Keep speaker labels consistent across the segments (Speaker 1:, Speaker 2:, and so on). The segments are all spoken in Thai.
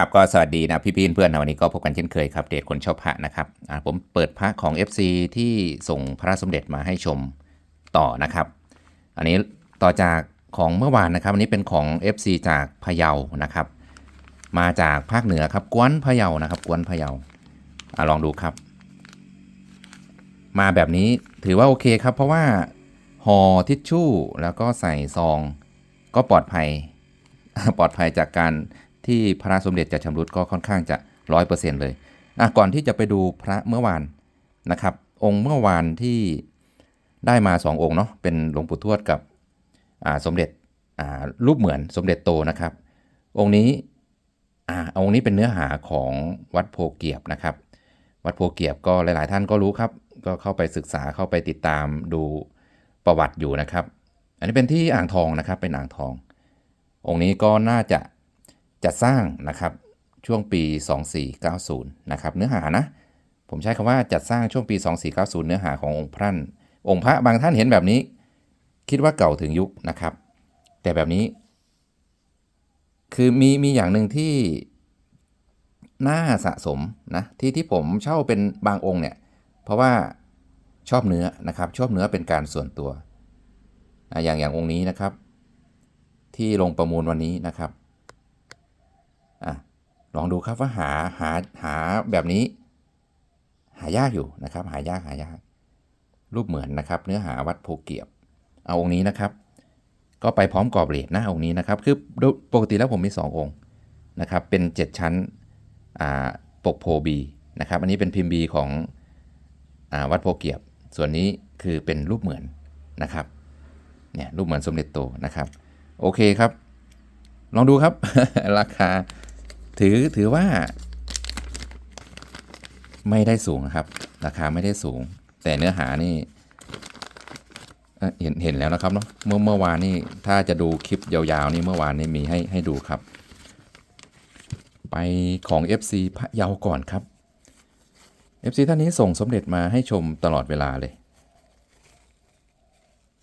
Speaker 1: ครับก็สวัสดีนะพี่ๆเพื่อนๆนะวันนี้ก็พบกันเช่นเคยครับเดทคนชอบพระนะครับผมเปิดพระของ FC ที่ส่งพระสมเด็จมาให้ชมต่อนะครับ อันนี้ต่อจากของเมื่อวานนะครับอันนี้เป็นของ FC จากพะเยานะครับ มาจากภาคเหนือครับกวนพะเยานะครับกวนพะเยาอ่าลองดูครับ มาแบบนี้ถือว่าโอเคครับ เพราะว่าห่อทิชชู่แล้วก็ใส่ซอง ก็ปลอดภัยปลอดภัยจากการ ที่พระสมเด็จจะชำรุดก็ค่อนข้างจะร้อยเปอร์เซ็นต์เลยอะก่อนที่จะไปดูพระเมื่อวานนะครับ องค์เมื่อวานที่ได้มาสององค์เนาะเป็นหลวงปู่ทวดกับสมเด็จรูปเหมือนสมเด็จโตนะครับ องค์นี้อ่าองค์นี้เป็นเนื้อหาของวัดโพเกียบนะครับ วัดโพเกียบก็หลาย ๆ ท่านก็รู้ครับ ก็เข้าไปศึกษาเข้าไปติดตามดูประวัติอยู่นะครับ อันนี้เป็นที่อ่างทองนะครับเป็นอ่างทอง องค์นี้ก็น่าจะ จัดสร้างนะครับช่วงปี 2490 นะครับเนื้อหานะผมใช้คำว่าจัดสร้างช่วงปี 2490 เนื้อหาขององค์พระองค์พระบางท่านเห็นแบบนี้ คิดว่าเก่าถึงยุคนะครับ แต่แบบนี้ คือมีมีอย่างหนึ่งที่น่าสะสมนะที่ที่ผมเช่าเป็นบางองค์เนี่ย เพราะว่าชอบเนื้อนะครับ ชอบเนื้อเป็นการส่วนตัว อย่างอย่างองค์นี้นะครับ ที่ลงประมูลวันนี้นะครับ ลองดูครับว่าหาหาหาแบบนี้ หายากอยู่นะครับ หายากหายาก รูปเหมือนนะครับ เนื้อหาวัดโพเกียบ เอาองค์นี้นะครับ ก็ไปพร้อมกรอบเหรียญนะองค์นี้นะครับ คือปกติแล้วผมมี 2 องค์นะครับ เป็น 7 ชั้นปกโพบีนะครับ อันนี้เป็นพิมพ์บีของอวัดโพเกียบ ส่วนนี้คือเป็นรูปเหมือนนะครับ เนี่ยรูปเหมือนสมเด็จโตนะครับ โอเคครับ ลองดูครับ ราคา ถือถือว่า ไม่ได้สูงครับ ราคาไม่ได้สูง แต่เนื้อหานี่เห็นเห็นแล้วนะครับเนาะเมื่อเมื่อวานนี่ถ้าจะดูคลิปยาวๆนี่เมื่อวานนี่มีให้ให้ดูครับ ไปของ FC พระเยาก่อนครับ FC ท่านนี้ส่งสมเด็จมาให้ชมตลอดเวลาเลย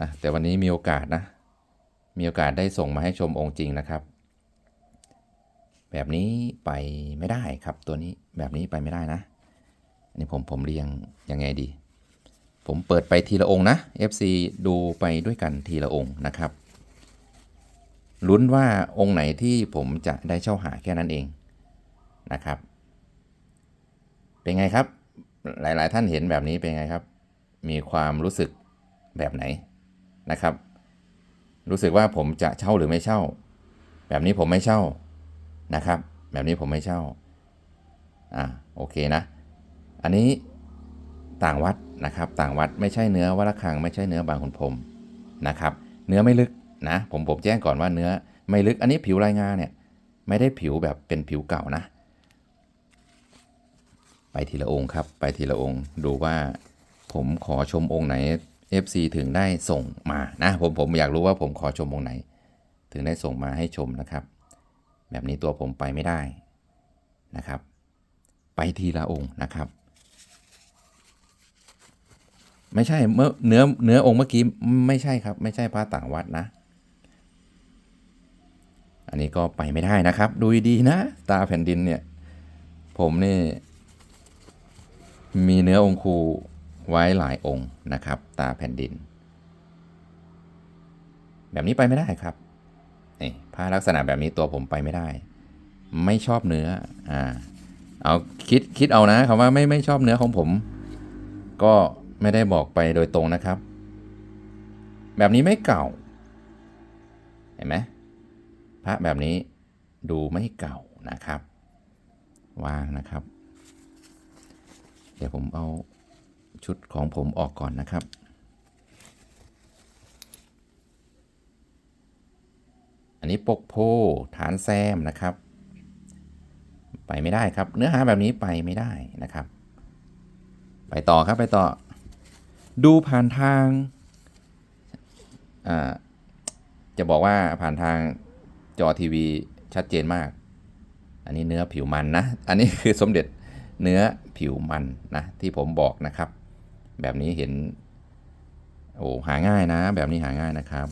Speaker 1: อะแต่วันนี้มีโอกาสนะ มีโอกาสได้ส่งมาให้ชมองค์จริงนะครับ แบบนี้ไปไม่ได้ครับตัวนี้แบบนี้ไปไม่ได้นะอันนี้ผมผมเรียงยังไงดี ผมเปิดไปทีละองค์นะ FC ดูไปด้วยกันทีละองค์นะครับลุ้นว่าองค์ไหนที่ผมจะได้เช่าหาแค่นั้นเองนะครับ เป็นไงครับ หลาย ๆ ท่านเห็นแบบนี้เป็นไงครับ มีความรู้สึกแบบไหนนะครับ รู้สึกว่าผมจะเช่าหรือไม่เช่า แบบนี้ผมไม่เช่า นะครับ แบบนี้ผมไม่เช่า อ่าโอเคนะ อันนี้ต่างวัดนะครับ ต่างวัดไม่ใช่เนื้อวัดระฆัง ไม่ใช่เนื้อบางขุนพรมนะครับ เนื้อไม่ลึกนะผมผมแจ้งก่อนว่าเนื้อไม่ลึกอันนี้ผิวรายงานเนี่ยไม่ได้ผิวแบบเป็นผิวเก่านะ ไปทีละองค์ครับ ไปทีละองค์ดูว่าผมขอชมองค์ไหน FC ถึงได้ส่งมานะผมผมอยากรู้ว่าผมขอชมองค์ไหน ถึงได้ส่งมาให้ชมนะครับ แบบนี้ตัวผมไปไม่ได้นะครับ ไปทีละองค์นะครับ ไม่ใช่เมื่อเนื้อเนื้อองค์เมื่อกี้ไม่ใช่ครับ ไม่ใช่พระต่างวัดนะ อันนี้ก็ไปไม่ได้นะครับ ดูดีนะ ตาแผ่นดินเนี่ย ผมนี่ มีเนื้อองคูไว้หลายองค์นะครับ ตาแผ่นดิน แบบนี้ไปไม่ได้ครับ ผ้าลักษณะแบบนี้ตัวผมไปไม่ได้ ไม่ชอบเนื้ออ่าเอาคิดคิดเอานะคำว่าไม่ไม่ชอบเนื้อของผม ก็ไม่ได้บอกไปโดยตรงนะครับ แบบนี้ไม่เก่า เห็นไหมพระแบบนี้ดูไม่เก่านะครับวางนะครับ เดี๋ยวผมเอาชุดของผมออกก่อนนะครับ อันนี้ปกโพฐานแซมนะครับ ไปไม่ได้ครับ เนื้อหาแบบนี้ไปไม่ได้นะครับ ไปต่อครับไปต่อ ดูผ่านทางจะบอกว่าผ่านทางจอทีวีชัดเจนมาก อันนี้เนื้อผิวมันนะ อันนี้คือสมเด็จเนื้อผิวมันนะที่ผมบอกนะครับ แบบนี้เห็น โอ้หาง่ายนะ แบบนี้หาง่ายนะครับ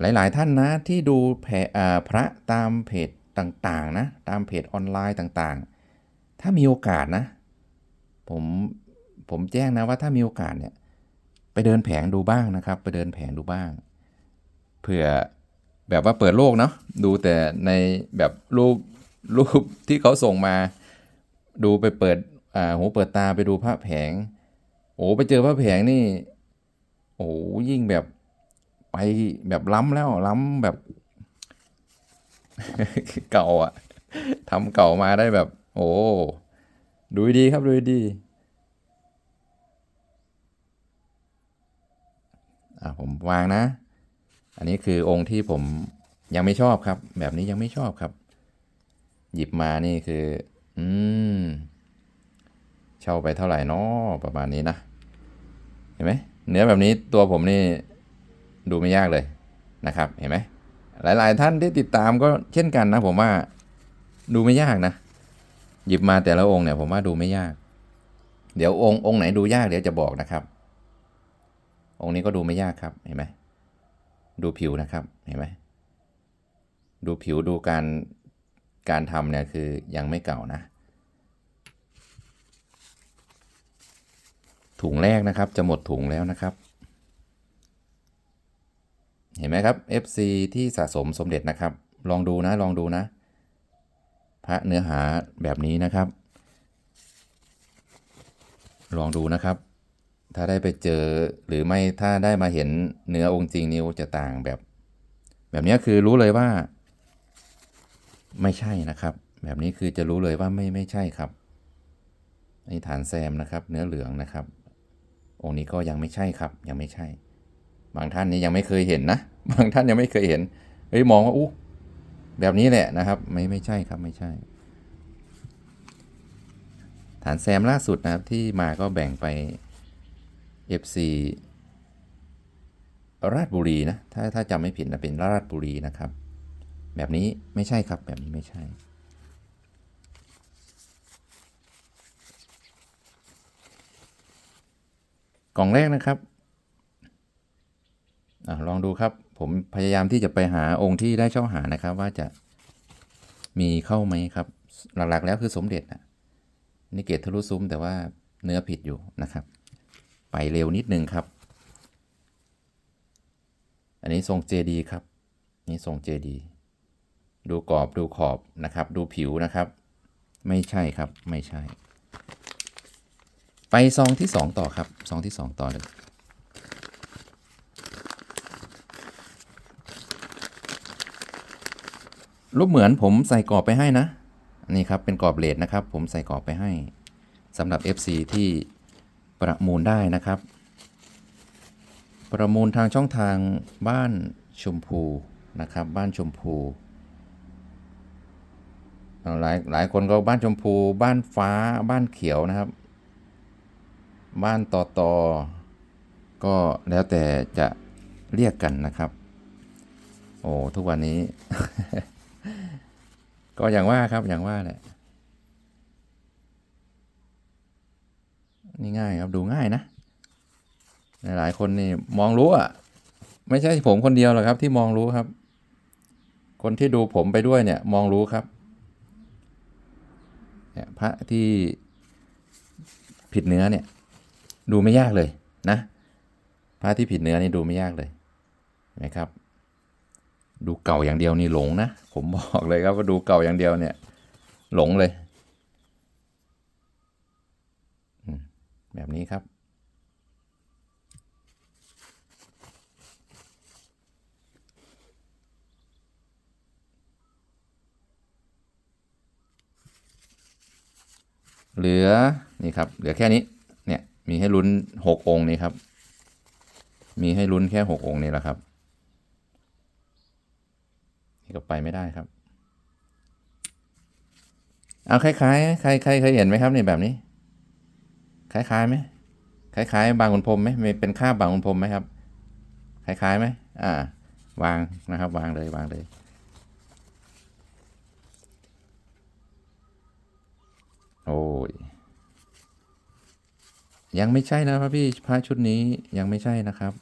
Speaker 1: หลายๆท่านนะที่ดูพระตามเพจต่างๆนะตามเพจออนไลน์ต่างๆ ถ้ามีโอกาสนะ ผมผมแจ้งนะว่าถ้ามีโอกาสเนี่ยไปเดินแผงดูบ้างนะครับ ไปเดินแผงดูบ้างเผื่อแบบว่าเปิดโลกเนาะดูแต่ในแบบรูปรูปที่เขาส่งมา ดูไปเปิดอ่าหูเปิดตาไปดูพระแผง โอ้ไปเจอพระแผงนี่ โอ้ยิ่งแบบ ไปแบบล้ำแล้วล้ำแบบ เก่าอะทำเก่ามาได้แบบ โอ้ดูดีครับดูดีอะผมวางนะ อันนี้คือองค์ที่ผมยังไม่ชอบครับ แบบนี้ยังไม่ชอบครับ หยิบมานี่คือ อืมเช่าไปเท่าไหร่นาะประมาณนี้นะ เห็นไหมเนื้อแบบนี้ตัวผมนี่ ดูไม่ยากเลยนะครับเห็นไหมหลาย ๆ ท่านที่ติดตามก็เช่นกันนะผมว่าดูไม่ยากนะ หยิบมาแต่ละองค์เนี่ยผมว่าดูไม่ยาก เดี๋ยวองค์องค์ไหนดูยากเดี๋ยวจะบอกนะครับ องค์นี้ก็ดูไม่ยากครับเห็นไหมดูผิวนะครับเห็นไหมดูผิวดูการการทำเนี่ยคือยังไม่เก่านะ ถุงแรกนะครับจะหมดถุงแล้วนะครับ เห็นไหมครับ FC ที่สะสมสมเด็จนะครับ ลองดูนะลองดูนะ พระเนื้อหาแบบนี้นะครับ ลองดูนะครับ ถ้าได้ไปเจอหรือไม่ถ้าได้มาเห็นเนื้อองค์จริงนิ้วจะต่างแบบ แบบนี้คือรู้เลยว่า ไม่ใช่นะครับ แบบนี้คือจะรู้เลยว่าไม่ไม่ใช่ครับอันนี่ฐานแซมนะครับ เนื้อเหลืองนะครับ องค์นี้ก็ยังไม่ใช่ครับ ยังไม่ใช่ บางท่านนี่ยังไม่เคยเห็นนะ บางท่านยังไม่เคยเห็นเฮ้ยมองว่าอู้แบบนี้แหละนะครับ ไม่ไม่ใช่ครับไม่ใช่ ฐานแซมล่าสุดนะครับที่มาก็แบ่งไป FC ราชบุรีนะ ถ้าถ้าจำไม่ผิดนะเป็นราชบุรีนะครับ แบบนี้ไม่ใช่ครับแบบนี้ไม่ใช่ กล่องแรกนะครับ อลองดูครับ ผมพยายามที่จะไปหาองค์ที่ได้เช่าหานะครับ ว่าจะมีเข้าไหมครับ หลักๆแล้วคือสมเด็จนะนี่เกตทะลุซุ้มแต่ว่าเนื้อผิดอยู่นะครับ ไปเร็วนิดนึงครับ อันนี้ทรงเจดีครับ นี่ทรงเจดีดูกรอบดูขอบนะครับ ดูผิวนะครับ ไม่ใช่ครับไม่ใช่ ไปซองที่สองต่อครับซองที่สองต่อเลย รูปเหมือนผมใส่กรอบไปให้นะ นี่ครับเป็นกรอบเลดนะครับ ผมใส่กรอบไปให้สำหรับ FC ที่ประมูลได้นะครับ ประมูลทางช่องทางบ้านชมพูนะครับ บ้านชมพูหลายหลายคนก็บ้านชมพู บ้านฟ้าบ้านเขียวนะครับ บ้านต่อตอก็แล้วแต่จะเรียกกันนะครับ โอ้ทุกวันนี้ ก็อย่างว่าครับอย่างว่าแหละนี่ง่ายครับดูง่ายนะ หลายคนนี่มองรู้อะ ไม่ใช่ผมคนเดียวหรอกครับ ที่มองรู้ครับ คนที่ดูผมไปด้วยเนี่ย มองรู้ครับเนี่ยพระที่ผิดเนื้อเนี่ย ดูไม่ยากเลยนะ พระที่ผิดเนื้อนี่ดูไม่ยากเลยนไหมครับ ดูเก่าอย่างเดียวนี่หลงนะ ผมบอกเลยครับว่าดูเก่าอย่างเดียวเนี่ย หลงเลยแบบนี้ครับ เหลือ นี่ครับ เหลือแค่นี้ เนี่ย มีให้ลุ้นหกองค์นี้ครับ มีให้ลุ้นแค่หกองค์นี้แหละครับ นี่ก็ไปไม่ได้ครับ เอาคล้ายๆใครใครเคยเห็นไหมครับนี่แบบนี้ คล้ายๆไหมคล้าย ๆ บางขุนพรมไหมเป็นค่าบบางขุนพรมไหมครับ คล้ายๆไหมอ่า วางนะครับ วางเลยวางเลยโอ้ยยังไม่ใช่นะครับพี่พระชุดนี้ยังไม่ใช่นะครับ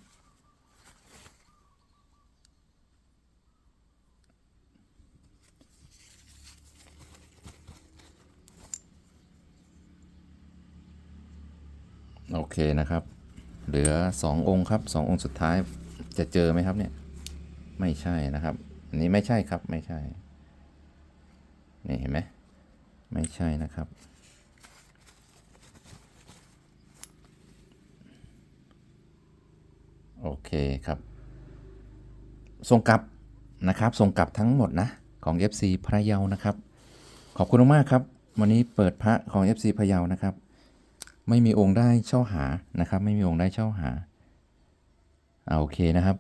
Speaker 1: โอเคนะครับ เหลือสององค์ครับสององค์สุดท้ายจะเจอไหมครับเนี่ย ไม่ใช่นะครับ อันนี้ไม่ใช่ครับไม่ใช่ นี่เห็นไหมไม่ใช่นะครับ โอเคครับ ส่งกลับนะครับ ส่งกลับทั้งหมดนะ ของ FC พระเยานะครับ ขอบคุณมากครับ วันนี้เปิดพระของ FC พระเยานะครับ ไม่มีองค์ได้เช่าหานะครับ ไม่มีองค์ได้เช่าหาอ่าโอเคนะครับ